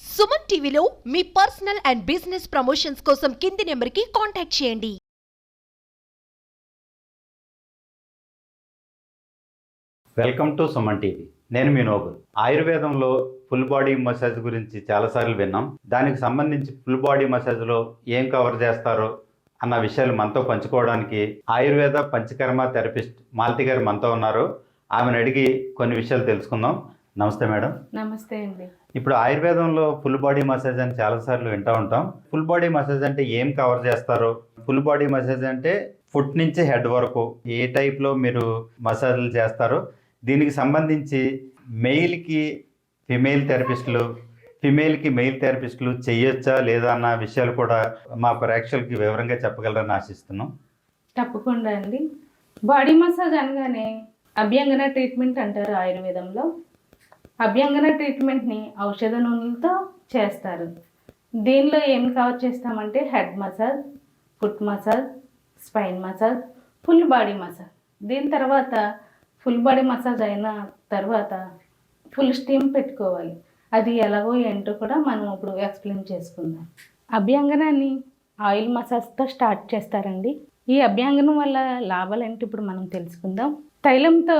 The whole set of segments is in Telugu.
సుమన్ టీవీలో మీ పర్సనల్ అండ్ బిజినెస్ ప్రమోషన్స్ కోసం కింది నెంబర్కి కాంటాక్ట్ చేయండి. Welcome to Suman TV. నేను మీ నోబుల్. ఆయుర్వేదంలో ఫుల్ బాడీ మసాజ్ గురించి చాలాసార్లు విన్నాం. దానికి సంబంధించి ఫుల్ బాడీ మసాజ్లో ఏం కవర్ చేస్తారో అన్న విషయాలు మనతో పంచుకోవడానికి ఆయుర్వేద పంచకర్మ థెరపిస్ట్ మాలతి గారు మనతో ఉన్నారు. ఆమెను అడిగి కొన్ని విషయాలు తెలుసుకుందాం. నమస్తే మేడం. నమస్తే అండి. ఇప్పుడు ఆయుర్వేదంలో ఫుల్ బాడీ మసాజ్ అని చాలాసార్లు వింటూ ఉంటాం. ఫుల్ బాడీ మసాజ్ అంటే ఏం కవర్ చేస్తారు? ఫుల్ బాడీ మసాజ్ అంటే ఫుట్ నుంచి హెడ్ వరకు ఏ టైప్లో మీరు మసాజ్లు చేస్తారో? దీనికి సంబంధించి మెయిల్కి ఫిమేల్ థెరపిస్టులు ఫిమేల్కి మెయిల్ థెరపిస్టులు చేయొచ్చా లేదా అన్న విషయాలు కూడా మా ప్రేక్షకులకి వివరంగా చెప్పగలరని ఆశిస్తున్నాం. తప్పకుండా అండి. బాడీ మసాజ్ అనగానే అభ్యంగన ట్రీట్మెంట్ అంటారు ఆయుర్వేదంలో. అభ్యంగన ట్రీట్మెంట్ని ఔషధ నూనెలతో చేస్తారు. దీనిలో ఏం కవర్ చేస్తామంటే head massage foot massage spine massage full body massage దీని తర్వాత ఫుల్ బాడీ మసాజ్ అయిన తర్వాత ఫుల్ స్టీమ్ పెట్టుకోవాలి. అది ఎలాగో ఏంటో కూడా మనం ఇప్పుడు ఎక్స్ప్లెయిన్ చేసుకుందాం. అభ్యంగనాన్ని ఆయిల్ మసాజ్తో స్టార్ట్ చేస్తారండి. ఈ అభ్యంగనం వల్ల లాభాలు ఏంటి ఇప్పుడు మనం తెలుసుకుందాం. తైలంతో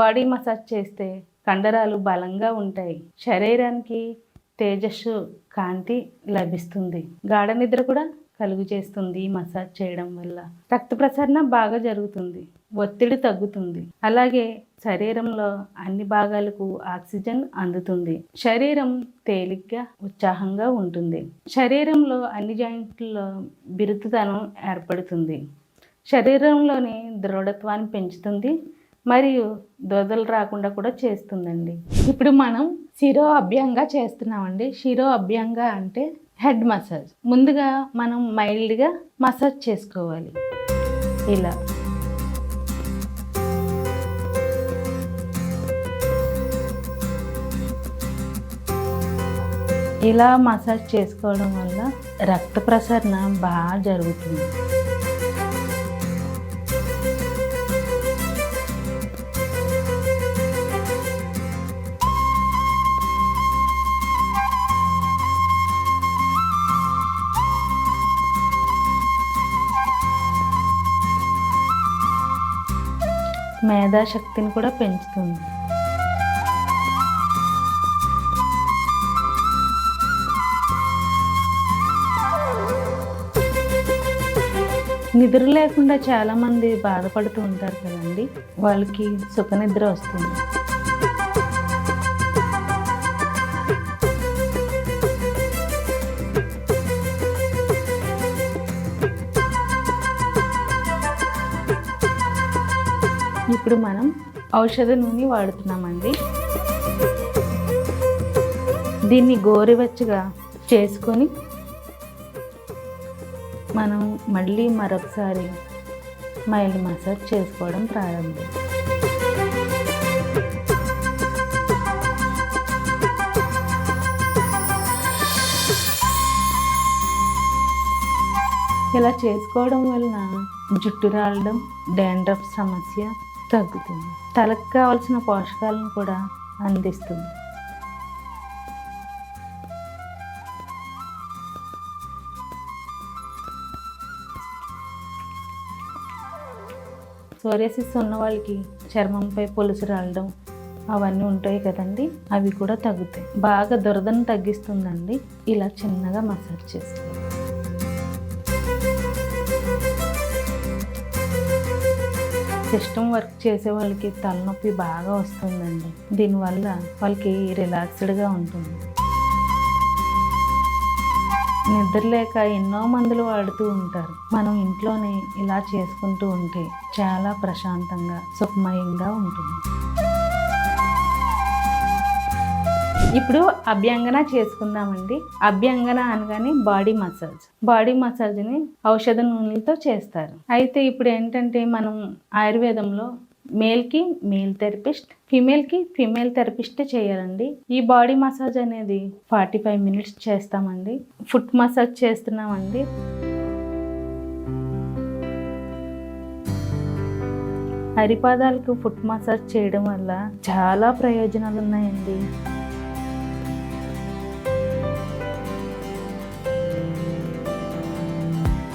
బాడీ మసాజ్ చేస్తే కండరాలు బలంగా ఉంటాయి. శరీరానికి తేజస్సు కాంతి లభిస్తుంది. గాఢ నిద్ర కూడా కలుగు చేస్తుంది మసాజ్ చేయడం వల్ల. రక్త ప్రసరణ బాగా జరుగుతుంది. ఒత్తిడి తగ్గుతుంది. అలాగే శరీరంలో అన్ని భాగాలకు ఆక్సిజన్ అందుతుంది. శరీరం తేలిగ్గా ఉత్సాహంగా ఉంటుంది. శరీరంలో అన్ని జాయింట్లలో బిరుతుతనం ఏర్పడుతుంది. శరీరంలోని దృఢత్వాన్ని పెంచుతుంది. మరియు దొదలు రాకుండా కూడా చేస్తుందండి. ఇప్పుడు మనం శిరో అభ్యంగా చేస్తున్నామండి. శిరో అభ్యంగా అంటే హెడ్ మసాజ్. ముందుగా మనం మైల్డ్గా మసాజ్ చేసుకోవాలి. ఇలా. ఇలా మసాజ్ చేసుకోవడం వల్ల రక్త ప్రసరణ బాగా జరుగుతుంది. మేధాశక్తిని కూడా పెంచుతుంది. నిద్ర లేకుండా చాలామంది బాధపడుతూ ఉంటారు కదండి. వాళ్ళకి సుఖ నిద్ర వస్తుంది. ఇప్పుడు మనం ఔషధ నూనె వాడుతున్నామండి. దీన్ని గోరువెచ్చగా చేసుకొని మనం మళ్ళీ మరొకసారి మైల్డ్ మసాజ్ చేసుకోవడం ప్రారంభం. ఇలా చేసుకోవడం వలన జుట్టు రాలడం డాండ్రఫ్ సమస్య తగ్గుతుంది. తలకు కావాల్సిన పోషకాలను కూడా అందిస్తుంది. సోరియాసిస్ ఉన్న వాళ్ళకి చర్మంపై పొలుసు రాలడం అవన్నీ ఉంటాయి కదండి. అవి కూడా తగ్గుతాయి. బాగా దురదను తగ్గిస్తుందండి. ఇలా చిన్నగా మసాజ్ చేసుకోవాలి సిస్టమ్ వర్క్ చేసే వాళ్ళకి తలనొప్పి బాగా వస్తుందండి. దీనివల్ల వాళ్ళకి రిలాక్స్డ్గా ఉంటుంది. నిద్ర లేక ఎన్నో మందులు వాడుతూ ఉంటారు. మనం ఇంట్లోనే ఇలా చేసుకుంటూ ఉంటే చాలా ప్రశాంతంగా సుఖమయంగా ఉంటుంది. ఇప్పుడు అభ్యంగన చేసుకుందామండి. అభ్యంగన అనగానే బాడీ మసాజ్ బాడీ మసాజ్ని ఔషధ నూనెలతో చేస్తారు. అయితే ఇప్పుడు ఏంటంటే మనం ఆయుర్వేదంలో మేల్కి మేల్ థెరపిస్ట్ ఫిమేల్కి ఫిమేల్ థెరపిస్ట్ చేయాలండి. ఈ బాడీ మసాజ్ అనేది ఫార్టీ ఫైవ్ మినిట్స్ చేస్తామండి. ఫుట్ మసాజ్ చేస్తున్నామండి. అరిపాదాలకు ఫుట్ మసాజ్ చేయడం వల్ల చాలా ప్రయోజనాలు ఉన్నాయండి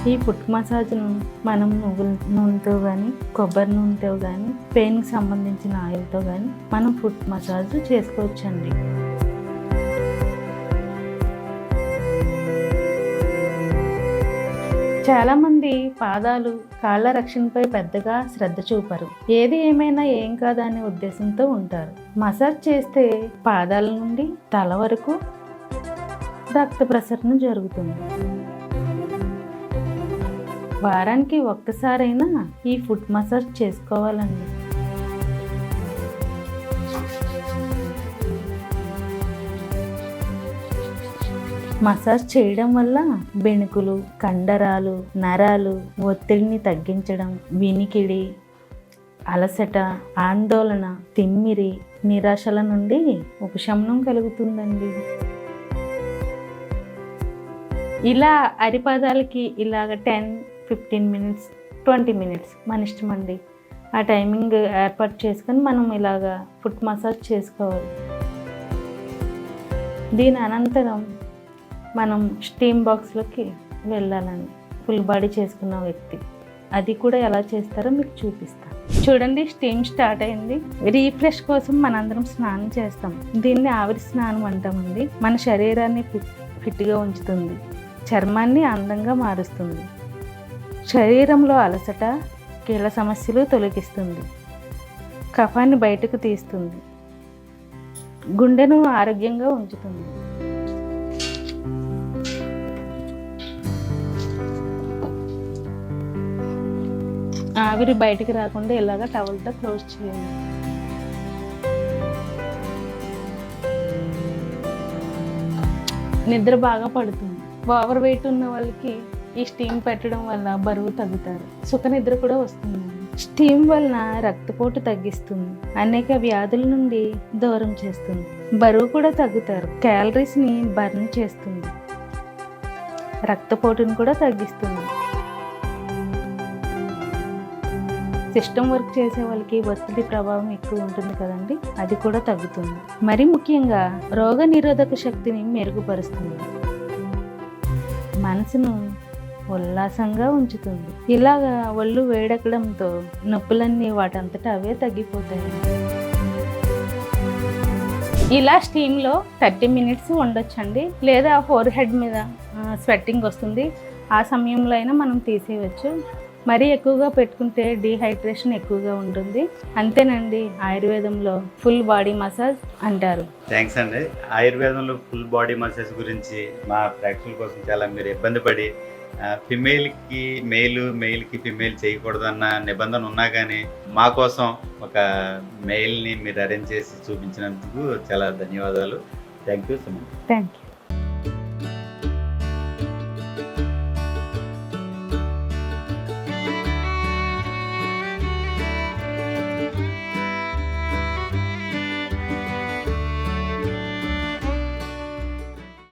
ఈ ఫుట్ మసాజ్ను మనం నువ్వుల నూనెతో కానీ కొబ్బరి నూనెతో కానీ పెయిన్కి సంబంధించిన ఆయిల్తో కానీ మనం ఫుట్ మసాజ్ చేసుకోవచ్చండి. చాలామంది పాదాలు కాళ్ళ రక్షణపై పెద్దగా శ్రద్ధ చూపరు. ఏది ఏమైనా ఏం కాదనే ఉద్దేశంతో ఉంటారు. మసాజ్ చేస్తే పాదాల నుండి తల వరకు రక్త ప్రసరణ జరుగుతుంది. వారానికి ఒక్కసారైనా ఈ ఫుట్ మసాజ్ చేసుకోవాలండి. మసాజ్ చేయడం వల్ల బెణుకులు కండరాలు నరాలు ఒత్తిడిని తగ్గించడం వినికిడి అలసట ఆందోళన తిమ్మిరి నిరాశల నుండి ఉపశమనం కలుగుతుందండి. ఇలా అరిపాదాలకి ఇలాగ ten fifteen minutes twenty minutes మన ఇష్టం అండి ఆ టైమింగ్ ఏర్పాటు చేసుకొని మనం ఇలాగా ఫుట్ మసాజ్ చేసుకోవాలి. దీని అనంతరం మనం స్టీమ్ బాక్స్లోకి వెళ్ళాలండి. ఫుల్ బాడీ చేసుకున్న వ్యక్తి. అది కూడా ఎలా చేస్తారో మీకు చూపిస్తాను. చూడండి స్టీమ్ స్టార్ట్ అయింది. రీఫ్రెష్ కోసం మనందరం స్నానం చేస్తాం. దీన్ని ఆవిరి స్నానం అంటామండి. మన శరీరాన్ని ఫిట్ ఫిట్గా ఉంచుతుంది. చర్మాన్ని అందంగా మారుస్తుంది. శరీరంలో అలసట కీళ్ళ సమస్యలు తొలగిస్తుంది. కఫాన్ని బయటకు తీస్తుంది. గుండెను ఆరోగ్యంగా ఉంచుతుంది. ఆవిరి బయటికి రాకుండా ఇలాగ టవల్తో క్లోజ్ చేయండి. నిద్ర బాగా పడుతుంది. ఓవర్ వెయిట్ ఉన్న వాళ్ళకి ఈ స్టీమ్ పెట్టడం వల్ల బరువు తగ్గుతారు. సుఖ నిద్ర కూడా వస్తుంది. స్టీమ్ వలన రక్తపోటు తగ్గిస్తుంది. అనేక వ్యాధుల నుండి దూరం చేస్తుంది. బరువు కూడా తగ్గుతారు. క్యాలరీస్ని బర్న్ చేస్తుంది. రక్తపోటును కూడా తగ్గిస్తుంది. సిస్టమ్ వర్క్ చేసే వాళ్ళకి ఒత్తిడి ప్రభావం ఎక్కువ ఉంటుంది కదండి. అది కూడా తగ్గుతుంది. మరి ముఖ్యంగా రోగ నిరోధక శక్తిని మెరుగుపరుస్తుంది. మనసును ఉల్లాసంగా ఉంచుతుంది. ఇలాగా ఒళ్ళు వేడెక్కడంతో నొప్పులన్నీ వాటంతటా అవే తగ్గిపోతాయి. ఇలా స్టీమ్లో థర్టీ మినిట్స్ ఉండొచ్చండి. లేదా ఫోర్ హెడ్ మీద స్వెట్టింగ్ వస్తుంది. ఆ సమయంలో అయినా మనం తీసేయవచ్చు. మరీ ఎక్కువగా పెట్టుకుంటే డీహైడ్రేషన్ ఎక్కువగా ఉంటుంది. అంతేనండి ఆయుర్వేదంలో ఫుల్ బాడీ మసాజ్ అంటారు. థ్యాంక్స్ అండి. ఆయుర్వేదంలో ఫుల్ బాడీ మసాజ్ గురించి మా ప్రేక్షకుల కోసం చాలా మీరు ఇబ్బంది పడి ఫిమేల్కి మెయిల్ మెయిల్కి ఫిమేల్ చేయకూడదన్న నిబంధన ఉన్నా కానీ మా కోసం ఒక మెయిల్ని మీరు అరేంజ్ చేసి చూపించినందుకు చాలా ధన్యవాదాలు. Thank you so much thank you